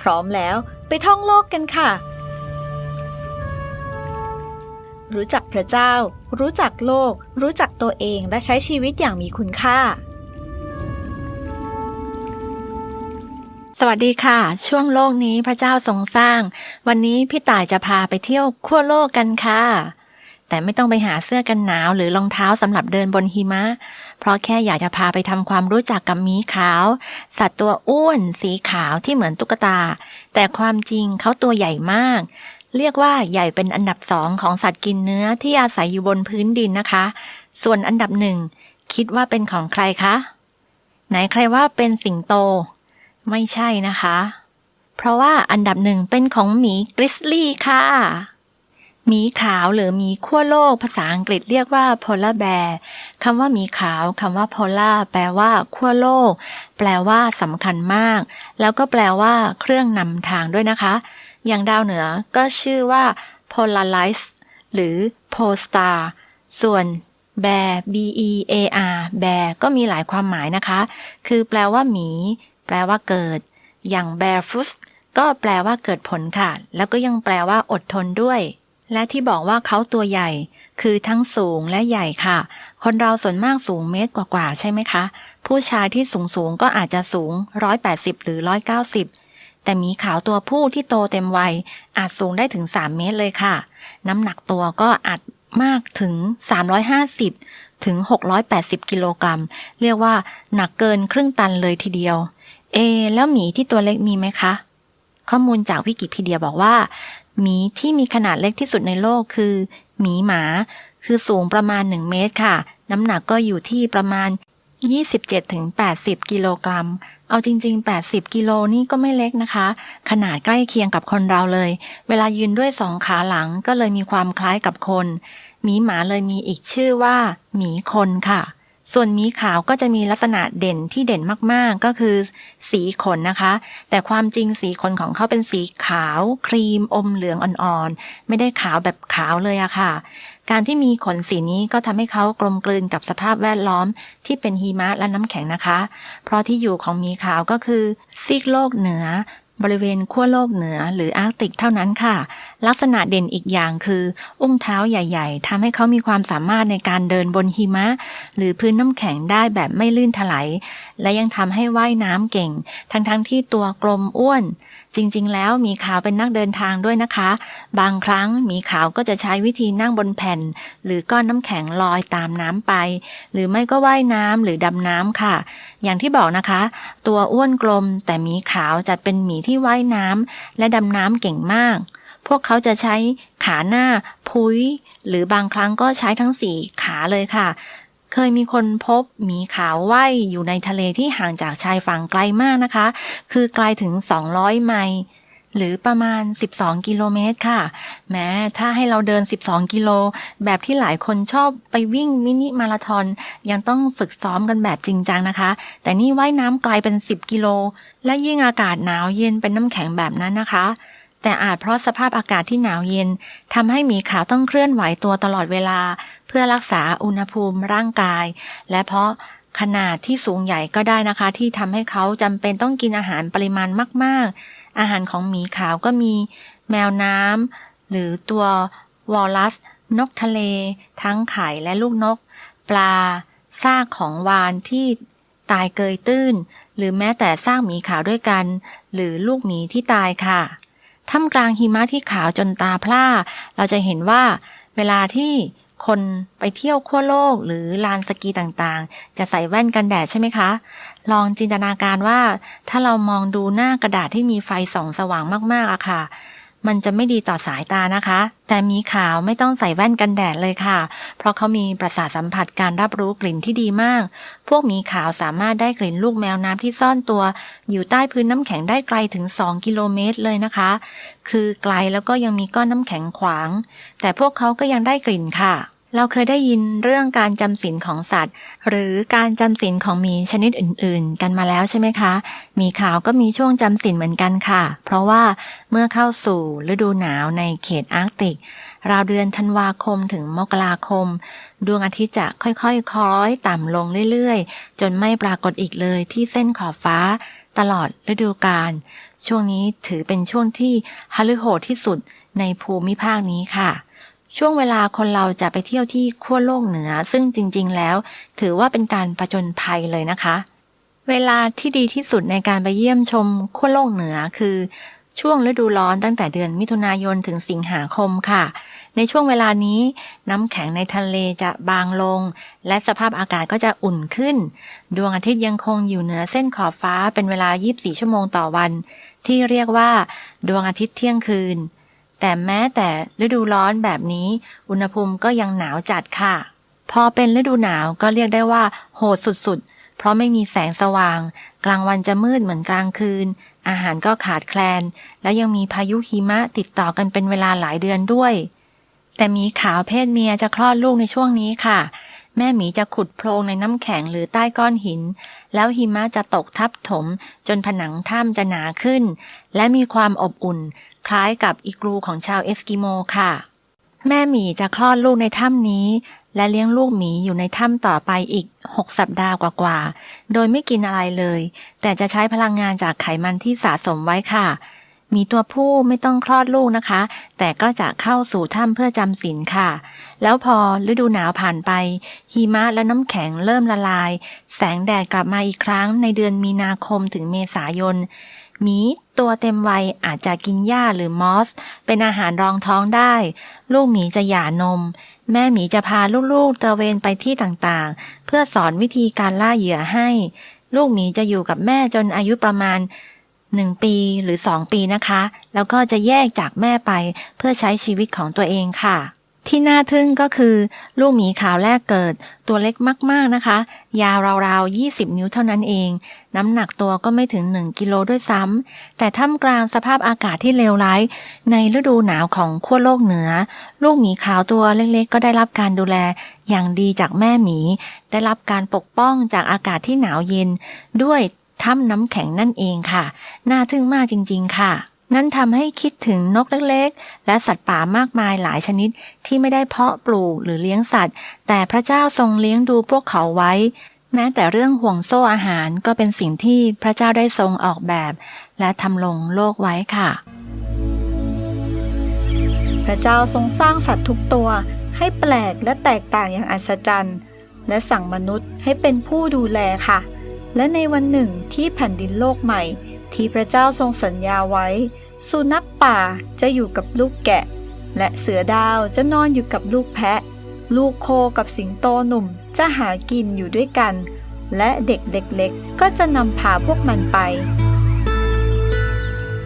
พร้อมแล้วไปท่องโลกกันค่ะ รู้จักพระเจ้า รู้จักโลก รู้จักตัวเองและใช้ชีวิตอย่างมีคุณค่า สวัสดีค่ะ ช่วงโลกนี้พระเจ้าทรงสร้าง วันนี้พี่ต่ายจะพาไปเที่ยวขั้วโลกกันค่ะ แต่ไม่ต้องไปหาเสื้อกันหนาวหรือรองเท้าสำหรับเดินบนหิมะ เพราะแค่อยากจะพาไปทำความรู้จักกับหมีขาว สัตว์ตัวอ้วน สีขาวที่เหมือนตุ๊กตา แต่ความจริงเขาตัวใหญ่มาก เรียกว่าใหญ่เป็นอันดับสองของสัตว์กินเนื้อที่อาศัยอยู่บนพื้นดินนะคะ ส่วนอันดับหนึ่งคิดว่าเป็นของใครคะ ไหนใครว่าเป็นสิงโต ไม่ใช่นะคะ เพราะว่าอันดับหนึ่งเป็นของหมีกริซลี่ค่ะ หมีขาวหรือหมีขั้วโลก ภาษาอังกฤษเรียกว่า polar bear คำว่าหมีขาวคำว่า polar แปลว่าขั้วโลก แปลว่าสำคัญมาก แล้วก็แปลว่า เครื่องนำทางด้วยนะคะ อย่างดาวเหนือก็ชื่อว่า polarize หรือ polestar ส่วน bear b e a r bear ก็มีหลายความหมายนะคะ คือแปลว่าหมี แปลว่าเกิด อย่าง barefoot ก็แปลว่าเกิดผลค่ะ แล้วก็ยังแปลว่าอดทนด้วย และที่บอกว่าเขาตัวใหญ่ คือทั้งสูงและใหญ่ค่ะ คนเราส่วนมากสูงเมตรกว่าๆใช่ไหมคะ ผู้ชายที่สูงสูงๆก็อาจจะสูง 180 หรือ 190 แต่มีขาวตัวผู้ที่โตเต็มวัย อาจสูงได้ถึง 3 เมตรเลยค่ะ น้ำหนักตัวก็อาจมากถึง 350 ถึง 680 กิโลกรัม เรียกว่าหนักเกินครึ่งตันเลยทีเดียว เอ แล้วหมีที่ตัวเล็กมีไหมคะ ข้อมูลจากวิกิพีเดียบอกว่า หมีที่มีขนาดเล็กที่สุดในโลกคือ หมีหมา คือสูงประมาณ 1 เมตรค่ะ น้ำหนักก็อยู่ที่ประมาณ 27-80 กิโลกรัม เอาจริง ๆ 80 กิโลนี่ก็ไม่เล็กนะคะ ขนาดใกล้เคียงกับคนเราเลย เวลายืนด้วยสองขาหลังก็เลยมีความคล้ายกับคน หมีหมาเลยมีอีกชื่อว่า หมีคนค่ะ ส่วนหมีขาวก็จะมีลักษณะเด่นที่เด่นมากๆ ก็คือ สีขนนะคะ แต่ความจริงสีขนของเขาเป็นสีขาว ครีมอมเหลืองอ่อนๆ ไม่ได้ขาวแบบขาวเลยอะค่ะ การที่มีขนสีนี้ก็ทำให้เขากลมกลืนกับสภาพแวดล้อมที่เป็นหิมะและน้ำแข็งนะคะ เพราะที่อยู่ของหมีขาวก็คือซีกโลกเหนือ บริเวณขั้วโลกเหนือหรืออาร์กติกเท่านั้นค่ะ ลักษณะเด่นอีกอย่างคือ อุ้งเท้าใหญ่ ๆทำให้เขามีความสามารถในการเดินบนหิมะ หรือพื้นน้ำแข็งได้แบบไม่ลื่นถลายและยังทำให้ว่ายน้ำเก่ง ทั้งๆที่ตัวกลมอ้วน จริงๆ แล้วมีขาวเป็นนักเดินทางด้วยนะคะ บางครั้งมีขาวก็จะใช้วิธีนั่งบนแผ่น หรือก้อนน้ำแข็งลอยตามน้ำไป หรือไม่ก็ว่ายน้ำหรือดำน้ำค่ะ อย่างที่บอกนะคะ ตัวอ้วนกลมแต่มีขาวจะเป็นหมีที่ว่ายน้ำและดำน้ำเก่งมาก พวกเขาจะใช้ขาหน้าพุ้ย หรือบางครั้งก็ใช้ทั้งสี่ขาเลยค่ะ เคยมีคนพบหมีขาวว่ายอยู่ในทะเลที่ห่างจากชายฝั่งไกลมากนะคะ คือไกลถึง 200 ไมล์ หรือประมาณ 12 กิโลเมตรค่ะ แม้ถ้าให้เราเดิน 12 กิโล แบบที่หลายคนชอบไปวิ่งมินิมาราธอนยังต้องฝึกซ้อมกันแบบจริงจังนะคะ แต่นี่ว่ายน้ำไกลเป็น 10 กิโล และยิ่งอากาศหนาวเย็นเป็นน้ำแข็งแบบนั้นนะคะแต่อาจเพราะสภาพอากาศที่หนาวเย็นทำให้หมีขาวต้องเคลื่อนไหวตัวตลอดเวลา เพื่อรักษาอุณหภูมิร่างกาย และเพราะ ขนาดที่สูงใหญ่ก็ได้นะคะ ที่ทำให้เขาจำเป็นต้องกินอาหารปริมาณมาก ๆ อาหารของหมีขาวก็มีแมวน้ำหรือตัววอลลัส นกทะเล ทั้งไข่และลูกนก ปลาซากของวานที่ตายเกยตื้น หรือแม้แต่ซากหมีขาวด้วยกัน หรือลูกหมีที่ตายค่ะท่ามกลางหิมะที่ขาวจนตาพร่า เราจะเห็นว่า เวลาที่ คนไปเที่ยวขั้วโลกหรือลานสกีต่างๆ จะใส่แว่นกันแดดใช่ไหมคะ ลองจินตนาการว่าถ้าเรามองดูหน้ากระดาษที่มีไฟส่องสว่างมากๆอะค่ะ มันจะไม่ดีต่อสายตานะคะ แต่มีขาวไม่ต้องใส่แว่นกันแดดเลยค่ะ เพราะเขามีประสาทสัมผัสการรับรู้กลิ่นที่ดีมาก พวกมีขาวสามารถได้กลิ่นลูกแมวน้ำที่ซ่อนตัว อยู่ใต้พื้นน้ำแข็งได้ไกลถึง 2 กิโลเมตรเลยนะคะ คือไกลแล้วก็ยังมีก้อนน้ำแข็งขวาง แต่พวกเขาก็ยังได้กลิ่นค่ะ เราเคยได้ยินเรื่องการจำศีลของสัตว์ หรือการจำศีลของหมีชนิดอื่นๆ กันมาแล้วใช่ไหมคะหมีขาวก็มีช่วงจำศีลเหมือนกันค่ะ เพราะว่าเมื่อเข้าสู่ฤดูหนาวในเขตอาร์กติก ราวเดือนธันวาคมถึงมกราคม ดวงอาทิตย์จะค่อยๆคล้อยต่ำลงเรื่อยๆ จนไม่ปรากฏอีกเลยที่เส้นขอบฟ้าตลอดฤดูกาลช่วงนี้ถือเป็นช่วงที่ฮฤโหดที่สุดในภูมิภาคนี้ค่ะ ช่วงเวลาคนเราจะไปเที่ยวที่ขั้วโลกเหนือ ซึ่งจริง ๆ แล้ว ถือว่าเป็นการประจนภัยเลยนะคะ เวลาที่ดีที่สุดในการไปเยี่ยมชมขั้วโลกเหนือคือ ช่วงฤดูร้อนตั้งแต่เดือนมิถุนายนถึงสิงหาคมค่ะ ในช่วงเวลานี้ น้ำแข็งในทะเลจะบางลง และสภาพอากาศก็จะอุ่นขึ้น ดวงอาทิตย์ยังคงอยู่เหนือเส้นขอบฟ้าเป็นเวลา 24 ชั่วโมงต่อวัน ที่เรียกว่า ดวงอาทิตย์เที่ยงคืน แต่แม้แต่ฤดูร้อนแบบนี้ อุณหภูมิก็ยังหนาวจัดค่ะ พอเป็นฤดูหนาวก็เรียกได้ว่า โหดสุดๆ เพราะไม่มีแสงสว่าง กลางวันจะมืดเหมือนกลางคืน อาหารก็ขาดแคลน แล้วยังมีพายุหิมะติดต่อกันเป็นเวลาหลายเดือนด้วย แต่มีขาวเพศเมียจะคลอดลูกในช่วงนี้ค่ะแม่หมีจะขุดโพรงในน้ำแข็งหรือใต้ก้อนหิน แล้วหิมะจะตกทับถม จนผนังถ้ำจะหนาขึ้น และมีความอบอุ่น คล้ายกับอีกรูของชาวเอสกิโมค่ะ แม่หมีจะคลอดลูกในถ้ำนี้ และเลี้ยงลูกหมีอยู่ในถ้ำต่อไปอีก 6 สัปดาห์กว่าๆ โดยไม่กินอะไรเลย แต่จะใช้พลังงานจากไขมันที่สะสมไว้ค่ะ มีตัวผู้ไม่ต้องคลอดลูกนะคะ แต่ก็จะเข้าสู่ถ้ำเพื่อจำศีลค่ะ แล้วพอฤดูหนาวผ่านไป หิมะและน้ำแข็งเริ่มละลาย แสงแดดกลับมาอีกครั้งในเดือนมีนาคมถึงเมษายนหมีตัวเต็มวัยอาจจะกินหญ้าหรือมอส เป็นอาหารรองท้องได้ ลูกหมีจะหย่านม แม่หมีจะพาลูกๆตระเวนไปที่ต่างๆ เพื่อสอนวิธีการล่าเหยื่อให้ ลูกหมีจะอยู่กับแม่จนอายุประมาณ 1ปีหรือ2ปีนะคะ แล้วก็จะแยกจากแม่ไปเพื่อใช้ชีวิตของตัวเองค่ะ ที่น่าทึ่งก็คือ ลูกหมีขาวแรกเกิด ตัวเล็กมากๆนะคะ ยาวราวๆ 20 นิ้วเท่านั้นเอง น้ำหนักตัวก็ไม่ถึง 1 กิโลด้วยซ้ำแต่ท่ามกลางสภาพอากาศที่เลวร้าย ในฤดูหนาวของขั้วโลกเหนือ ลูกหมีขาวตัวเล็กๆ ก็ได้รับการดูแลอย่างดีจากแม่หมี ได้รับการปกป้องจากอากาศที่หนาวเย็นด้วย ถ้ำน้ำแข็งนั่นเองค่ะ น่าทึ่งมากจริง ๆ ค่ะ นั่นทำให้คิดถึงนกเล็กๆ และสัตว์ป่ามากมายหลายชนิดที่ไม่ได้เพาะปลูกหรือเลี้ยงสัตว์ แต่พระเจ้าทรงเลี้ยงดูพวกเขาไว้ แม้แต่เรื่องห่วงโซ่อาหารก็เป็นสิ่งที่พระเจ้าได้ทรงออกแบบ และทำลงโลกไว้ค่ะ พระเจ้าทรงสร้างสัตว์ทุกตัวให้แปลกและแตกต่างอย่างอัศจรรย์ และสั่งมนุษย์ให้เป็นผู้ดูแลค่ะ และในวันหนึ่งที่แผ่นดินโลกใหม่ ที่พระเจ้าทรงสัญญาไว้ สุนัขป่าจะอยู่กับลูกแกะ และเสือดาวจะนอนอยู่กับลูกแพะ ลูกโคกับสิงโตหนุ่มจะหากินอยู่ด้วยกัน และเด็กเล็กๆก็จะนำพาพวกมันไป